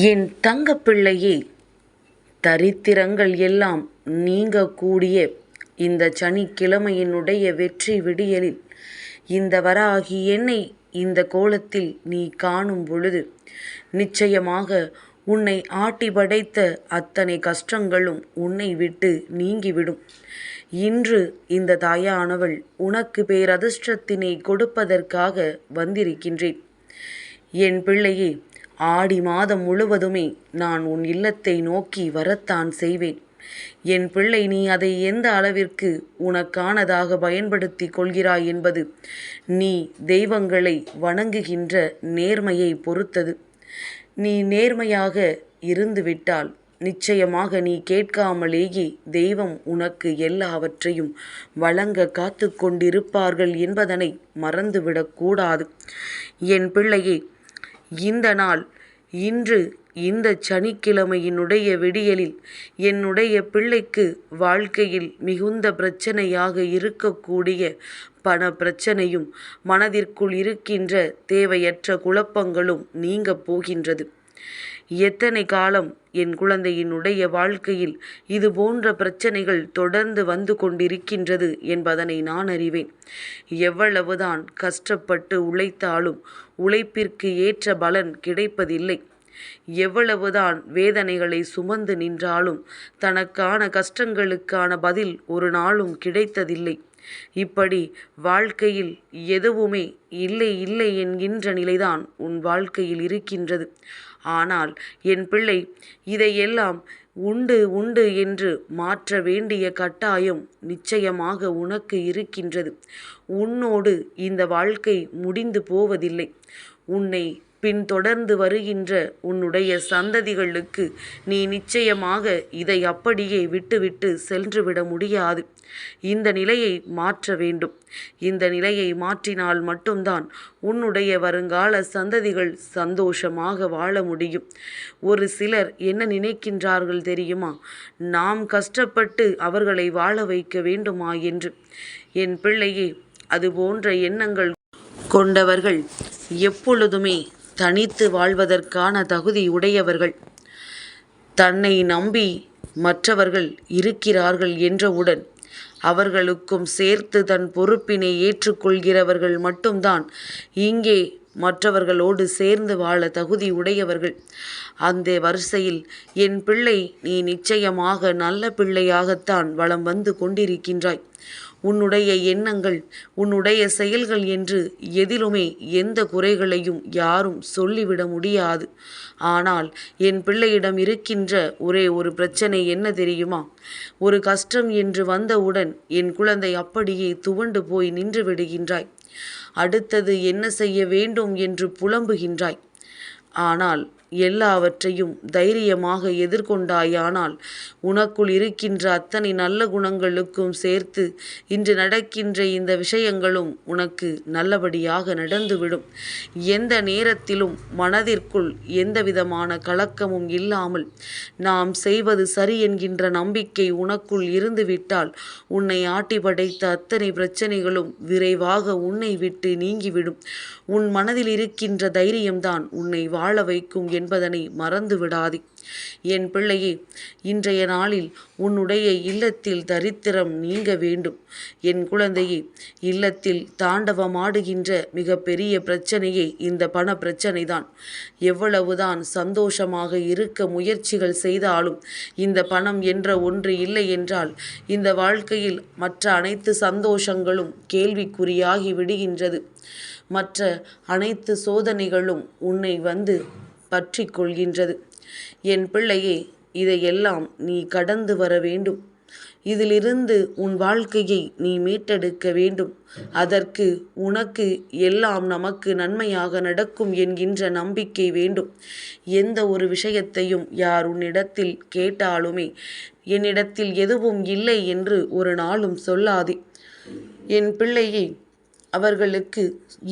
என் தங்கப்பிள்ளையே தரித்திரங்கள் எல்லாம் நீங்கக்கூடிய இந்த சனிக்கிழமையினுடைய வெற்றி விடியலில் இந்த வராகி என்னை இந்த கோலத்தில் நீ காணும் பொழுது நிச்சயமாக உன்னை ஆட்டி படைத்த அத்தனை கஷ்டங்களும் உன்னை விட்டு நீங்கிவிடும். இன்று இந்த தாயானவள் உனக்கு பேரதிர்ஷ்டத்தினை கொடுப்பதற்காக வந்திருக்கின்றேன். என் பிள்ளையே ஆடி மாதம் முழுவதுமே நான் உன் இல்லத்தை நோக்கி வரத்தான் செய்வேன். என் பிள்ளை நீ அதை எந்த அளவிற்கு உனக்கானதாக பயன்படுத்தி கொள்கிறாய் என்பது நீ தெய்வங்களை வணங்குகின்ற நேர்மையை பொறுத்தது. நீ நேர்மையாக இருந்துவிட்டால் நிச்சயமாக நீ கேட்காமலேயே தெய்வம் உனக்கு எல்லாவற்றையும் வழங்க காத்து கொண்டிருப்பார்கள் என்பதனை மறந்துவிடக்கூடாது என் பிள்ளையே இந்த நாள் இன்று இந்த சனிக்கிழமையினுடைய விடியலில் என்னுடைய பிள்ளைக்கு வாழ்க்கையில் மிகுந்த பிரச்சனையாக இருக்கக்கூடிய பண பிரச்சனையும் மனதிற்குள் இருக்கின்ற தேவையற்ற குழப்பங்களும் நீங்கப் போகின்றது. எத்தனை காலம் என் குழந்தையினுடைய வாழ்க்கையில் இது போன்ற பிரச்சனைகள் தொடர்ந்து வந்து கொண்டிருக்கின்றது என்பதனை நான் அறிவேன். எவ்வளவுதான் கஷ்டப்பட்டு உழைத்தாலும் உழைப்பிற்கு ஏற்ற பலன் கிடைப்பதில்லை. எவ்வளவுதான் வேதனைகளை சுமந்து நின்றாலும் தனக்கான கஷ்டங்களுக்கான பதில் ஒரு நாளும் கிடைத்ததில்லை. இப்படி வாழ்க்கையில் எதுவுமே இல்லை இல்லை என்கின்ற நிலைதான் உன் வாழ்க்கையில் இருக்கின்றது. ஆனால் என் பிள்ளை இதையெல்லாம் உண்டு உண்டு என்று மாற்ற வேண்டிய கட்டாயம் நிச்சயமாக உனக்கு இருக்கின்றது. உன்னோடு இந்த வாழ்க்கை முடிந்து போவதில்லை. உன்னை பின் தொடர்ந்து வருகின்ற உன்னுடைய சந்ததிகளுக்கு நீ நிச்சயமாக இதை அப்படியே விட்டுவிட்டு சென்றுவிட முடியாது. இந்த நிலையை மாற்ற வேண்டும். இந்த நிலையை மாற்றினால் மட்டும்தான் உன்னுடைய வருங்கால சந்ததிகள் சந்தோஷமாக வாழ முடியும். ஒரு சிலர் என்ன நினைக்கின்றார்கள் தெரியுமா? நாம் கஷ்டப்பட்டு அவர்களை வாழ வைக்க வேண்டுமா? என்று. என் பிள்ளையே அது போன்ற எண்ணங்கள் கொண்டவர்கள் எப்பொழுதுமே தனித்து வாழ்வதற்கான தகுதி உடையவர்கள். தன்னை நம்பி மற்றவர்கள் இருக்கிறார்கள் என்றவுடன் அவர்களுக்கும் சேர்த்து தன் பொறுப்பினை ஏற்றுக்கொள்கிறவர்கள் மட்டும்தான் இங்கே மற்றவர்களோடு சேர்ந்து வாழ தகுதி உடையவர்கள். அந்த வரிசையில் என் பிள்ளை நீ நிச்சயமாக நல்ல பிள்ளையாகத்தான் வளம் வந்து கொண்டிருக்கின்றாய். உன்னுடைய எண்ணங்கள் உன்னுடைய செயல்கள் என்று எதிலுமே எந்த குறைகளையும் யாரும் சொல்லிவிட முடியாது. ஆனால் என் பிள்ளையிடம் இருக்கின்ற ஒரே ஒரு பிரச்சனை என்ன தெரியுமா? ஒரு கஷ்டம் என்று வந்தவுடன் என் குழந்தை அப்படியே துவண்டு போய் நின்று விடுகின்றாய். அடுத்தது என்ன செய்ய வேண்டும் என்று புலம்புகின்றாய். ஆனால் எல்லாவற்றையும் தைரியமாக எதிர்கொண்டாயானால் உனக்குள் இருக்கின்ற அத்தனை நல்ல குணங்களுக்கும் சேர்த்து இன்று நடக்கின்ற இந்த விஷயங்களும் உனக்கு நல்லபடியாக நடந்துவிடும். எந்த நேரத்திலும் மனதிற்குள் எந்தவிதமான கலக்கமும் இல்லாமல் நாம் செய்வது சரி என்கின்ற நம்பிக்கை உனக்குள் இருந்துவிட்டால் உன்னை ஆட்டி படைத்த அத்தனை பிரச்சனைகளும் விரைவாக உன்னை விட்டு நீங்கிவிடும். உன் மனதில் இருக்கின்ற தைரியம்தான் உன்னை வாழ வைக்கும் என்பதனை மறந்து விடாதே. என் பிள்ளையே இன்றைய நாளில் உன்னுடைய இல்லத்தில் தரித்திரம் நீங்க வேண்டும். என் குழந்தையே இல்லத்தில் தாண்டவமாடுகின்ற மிக பெரிய பிரச்சனையே இந்த பண பிரச்சனைதான் எவ்வளவுதான் சந்தோஷமாக இருக்க முயற்சிகள் செய்தாலும் இந்த பணம் என்ற ஒன்று இல்லை என்றால் இந்த வாழ்க்கையில் மற்ற அனைத்து சந்தோஷங்களும் கேள்விக்குறியாகி விடுகின்றது. மற்ற அனைத்து சோதனைகளும் உன்னை வந்து பற்றி கொள்கின்றது என் பிள்ளையே இதையெல்லாம் நீ கடந்து வர வேண்டும். இதிலிருந்து உன் வாழ்க்கையை நீ மீட்டெடுக்க வேண்டும். அதற்கு உனக்கு எல்லாம் நமக்கு நன்மையாக நடக்கும் என்கின்ற நம்பிக்கை வேண்டும். எந்த ஒரு விஷயத்தையும் யார் உன்னிடத்தில் கேட்டாலுமே என்னிடத்தில் எதுவும் இல்லை என்று ஒரு நாளும் சொல்லாதே. என் பிள்ளையை அவர்களுக்கு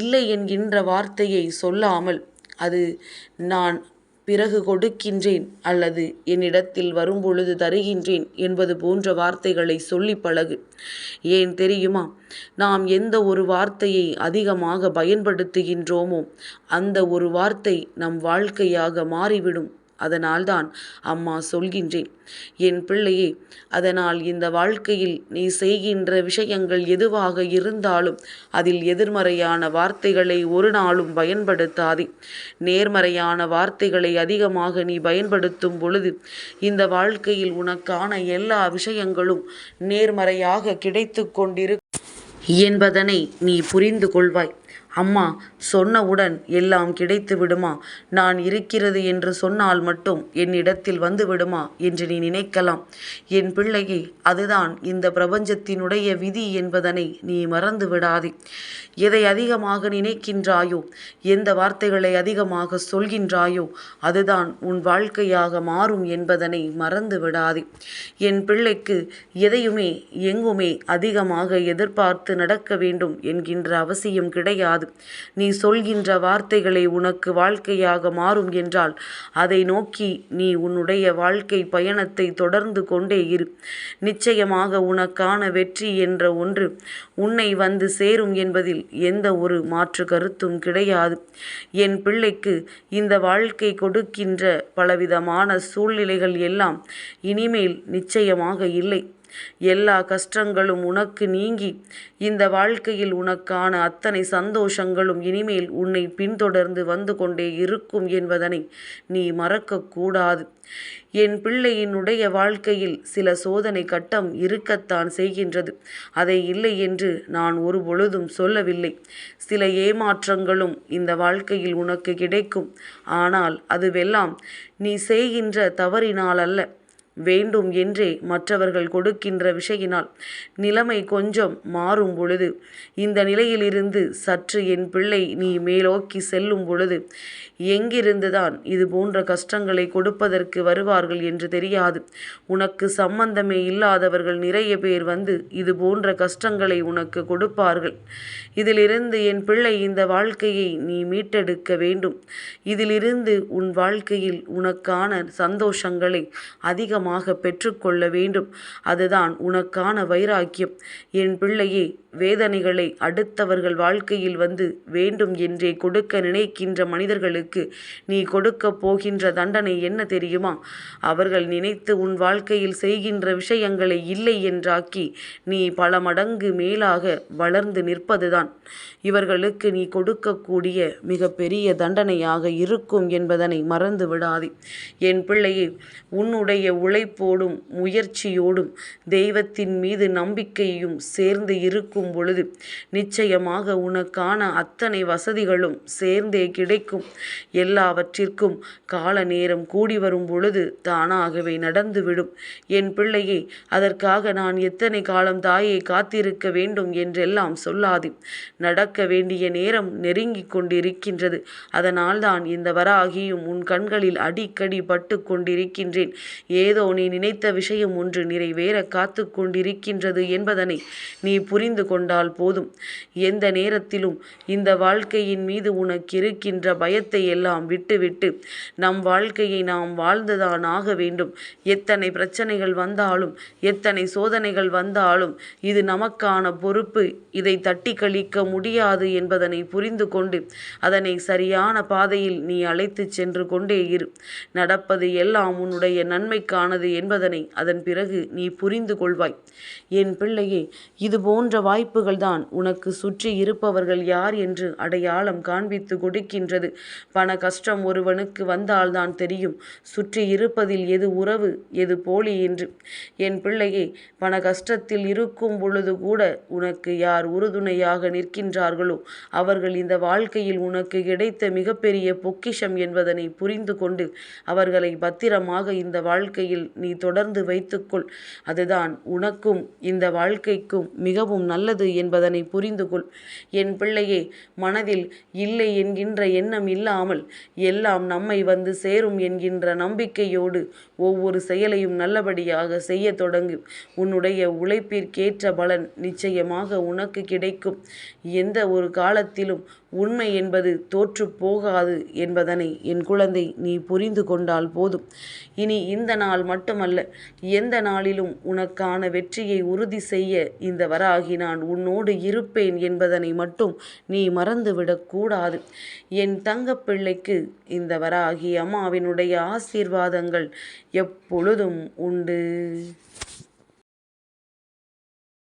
இல்லை என்கின்ற வார்த்தையை சொல்லாமல் அது நான் பிறகு கொடுக்கின்றேன் அல்லது என்னிடத்தில் வரும்பொழுது தருகின்றேன் என்பது போன்ற வார்த்தைகளை சொல்லி பழகு. ஏன் தெரியுமா? நாம் எந்த ஒரு வார்த்தையை அதிகமாக பயன்படுத்துகின்றோமோ அந்த ஒரு வார்த்தை நம் வாழ்க்கையாக மாறிவிடும். அதனால்தான் அம்மா சொல்கின்றேன் என் பிள்ளையே அதனால் இந்த வாழ்க்கையில் நீ செய்கின்ற விஷயங்கள் எதுவாக இருந்தாலும் அதில் எதிர்மறையான வார்த்தைகளை ஒரு நாளும் பயன்படுத்தாதே. நேர்மறையான வார்த்தைகளை அதிகமாக நீ பயன்படுத்தும் பொழுது இந்த வாழ்க்கையில் உனக்கான எல்லா விஷயங்களும் நேர்மறையாக கிடைத்து கொண்டிரு என்பதனை நீ புரிந்து கொள்வாய். அம்மா சொன்னவுடன் எல்லாம் கிடைத்து விடுமா? நான் இருக்கிறது என்று சொன்னால் மட்டும் என்னிடத்தில் வந்து விடுமா என்று நீ நினைக்கலாம். என் பிள்ளையே அதுதான் இந்த பிரபஞ்சத்தினுடைய விதி என்பதனை நீ மறந்து விடாதே. எதை அதிகமாக நினைக்கின்றாயோ எந்த வார்த்தைகளை அதிகமாக சொல்கின்றாயோ அதுதான் உன் வாழ்க்கையாக மாறும் என்பதனை மறந்து விடாதே. என் பிள்ளைக்கு எதையுமே எங்குமே அதிகமாக எதிர்பார்த்து நடக்க வேண்டும் என்கின்ற அவசியம் கிடையாது. நீ சொல்கின்ற வார்த்தைகளை உனக்கு வாழ்க்கையாக மாறும் என்றால் அதை நோக்கி நீ உன்னுடைய வாழ்க்கை பயணத்தை தொடர்ந்து கொண்டே இரு. நிச்சயமாக உனக்கான வெற்றி என்ற ஒன்று உன்னை வந்து சேரும் என்பதில் எந்த ஒரு மாற்று கருத்தும் கிடையாது. என் பிள்ளைக்கு இந்த வாழ்க்கை கொடுக்கின்ற பலவிதமான சூழ்நிலைகள் எல்லாம் இனிமேல் நிச்சயமாக இல்லை. எல்லா கஷ்டங்களும் உனக்கு நீங்கி. இந்த வாழ்க்கையில் உனக்கான அத்தனை சந்தோஷங்களும் இனிமேல் உன்னை பின்தொடர்ந்து வந்து கொண்டே இருக்கும் என்பதனை நீ மறக்கக்கூடாது என் பிள்ளையினுடைய வாழ்க்கையில் சில சோதனை கட்டம் இருக்கத்தான் செய்கின்றது. அதை இல்லை என்று நான் ஒரு பொழுதும் சொல்லவில்லை. சில ஏமாற்றங்களும் இந்த வாழ்க்கையில் உனக்கு கிடைக்கும். ஆனால் அதுவெல்லாம் நீ செய்கின்ற தவறினால் அல்ல வேண்டும் என்றே மற்றவர்கள் கொடுக்கின்ற விஷயினால் நிலைமை கொஞ்சம் மாறும் பொழுது இந்த நிலையிலிருந்து சற்று என் பிள்ளை நீ மேலோக்கி செல்லும் பொழுது எங்கிருந்துதான் இது போன்ற கஷ்டங்களை கொடுப்பதற்கு வருவார்கள் என்று தெரியாது. உனக்கு சம்பந்தமே இல்லாதவர்கள் நிறைய பேர் வந்து இது போன்ற கஷ்டங்களை உனக்கு கொடுப்பார்கள். இதிலிருந்து என் பிள்ளை இந்த வாழ்க்கையை நீ மீட்டெடுக்க வேண்டும். இதிலிருந்து உன் வாழ்க்கையில் உனக்கான சந்தோஷங்களை அதிகமாக பெற்றுக்கொள்ள வேண்டும். அதுதான் உனக்கான வைராக்கியம். என் பிள்ளையே வேதனைகளை அடுத்தவர்கள் வாழ்க்கையில் வந்து வேண்டும் என்றே கொடுக்க நினைக்கின்ற மனிதர்களுக்கு நீ கொடுக்க போகின்ற தண்டனை என்ன தெரியுமா? அவர்கள் நினைத்து உன் வாழ்க்கையில் செய்கின்ற விஷயங்களை இல்லை என்றாக்கி நீ பல மடங்கு மேலாக வளர்ந்து நிற்பதுதான். இவர்களுக்கு நீ கொடுக்கக்கூடிய மிக பெரிய தண்டனையாக இருக்கும் என்பதனை மறந்து விடாதே என் பிள்ளையே உன்னுடைய உழைப்போடும் முயற்சியோடும் தெய்வத்தின் மீது நம்பிக்கையும் சேர்ந்து இருக்கும் பொழுது நிச்சயமாக உனக்கான அத்தனை வசதிகளும் சேர்ந்தே கிடைக்கும். எல்லாவற்றிற்கும் கால நேரம் கூடி வரும் பொழுது தானாகவே நடந்துவிடும். என் பிள்ளையே அதற்காக நான் எத்தனை காலம் தாயை காத்திருக்க வேண்டும் என்றெல்லாம் சொல்லாது. நடக்க வேண்டிய நேரம் நெருங்கிக் கொண்டிருக்கின்றது. அதனால்தான் இந்த வராகியும் உன் கண்களில் அடிக்கடி பட்டு கொண்டிருக்கின்றேன். ஏதோ நீ நினைத்த விஷயம் ஒன்று நிறைவேற காத்து கொண்டிருக்கின்றது என்பதனை நீ புரிந்து கொண்டால் போதும். எந்த நேரத்திலும் இந்த வாழ்க்கையின் மீது உனக்கு இருக்கின்ற பயத்தை எல்லாம் விட்டுவிட்டு நம் வாழ்க்கையை நாம் வாழ்ந்துதான் ஆக வேண்டும். எத்தனை பிரச்சனைகள் வந்தாலும் எத்தனை சோதனைகள் வந்தாலும் இது நமக்கான பொறுப்பு. இதை தட்டி கழிக்க முடியாது என்பதனை புரிந்து கொண்டு அதனை சரியான பாதையில் நீ அழைத்து சென்று கொண்டே இரு. நடப்பது எல்லாம் உன்னுடைய நன்மைக்கான ஆனது என்பதனை அதன் பிறகு நீ புரிந்து கொள்வாய். என் பிள்ளையே இது போன்ற வாய்ப்புகள்தான் உனக்கு சுற்றி இருப்பவர்கள் யார் என்று அடையாளம் காண்பித்து கொடுக்கின்றது. பண கஷ்டம் ஒருவனுக்கு வந்தால்தான் தெரியும். சுற்றி இருப்பதில் எது உறவு எது போலி என்று. என் பிள்ளையே பண கஷ்டத்தில் இருக்கும் பொழுது கூட உனக்கு யார் உறுதுணையாக நிற்கின்றார்களோ அவர்கள் இந்த வாழ்க்கையில் உனக்கு கிடைத்த மிகப்பெரிய பொக்கிஷம் என்பதனை புரிந்து கொண்டு அவர்களை பத்திரமாக இந்த வாழ்க்கையில் நீ தொடர்ந்து வைத்துக்கொள். அதுதான் உனக்கும் இந்த வாழ்க்கைக்கும் மிகவும் நல்லது என்பதனை புரிந்து கொள் என் பிள்ளையே மனதில் இல்லை என்கின்ற எண்ணம் இல்லாமல் எல்லாம் நம்மை வந்து சேரும் என்கின்ற நம்பிக்கையோடு ஒவ்வொரு செயலையும் நல்லபடியாக செய்ய தொடங்கு. உன்னுடைய உழைப்பிற்கேற்ற பலன் நிச்சயமாக உனக்கு கிடைக்கும். எந்த ஒரு காலத்திலும் உண்மை என்பது தோற்று போகாது என்பதனை என் குழந்தை நீ புரிந்து கொண்டால் போதும். இனி இந்த நாள் மட்டுமல்ல எந்த நாளிலும் உனக்கான வெற்றியை உறுதி செய்ய இந்த வராகி நான் உன்னோடு இருப்பேன் என்பதனை மட்டும் நீ மறந்துவிடக்கூடாது என் தங்கப்பிள்ளைக்கு இந்த வராகி அம்மாவினுடைய ஆசீர்வாதங்கள் எப்பொழுதும் உண்டு.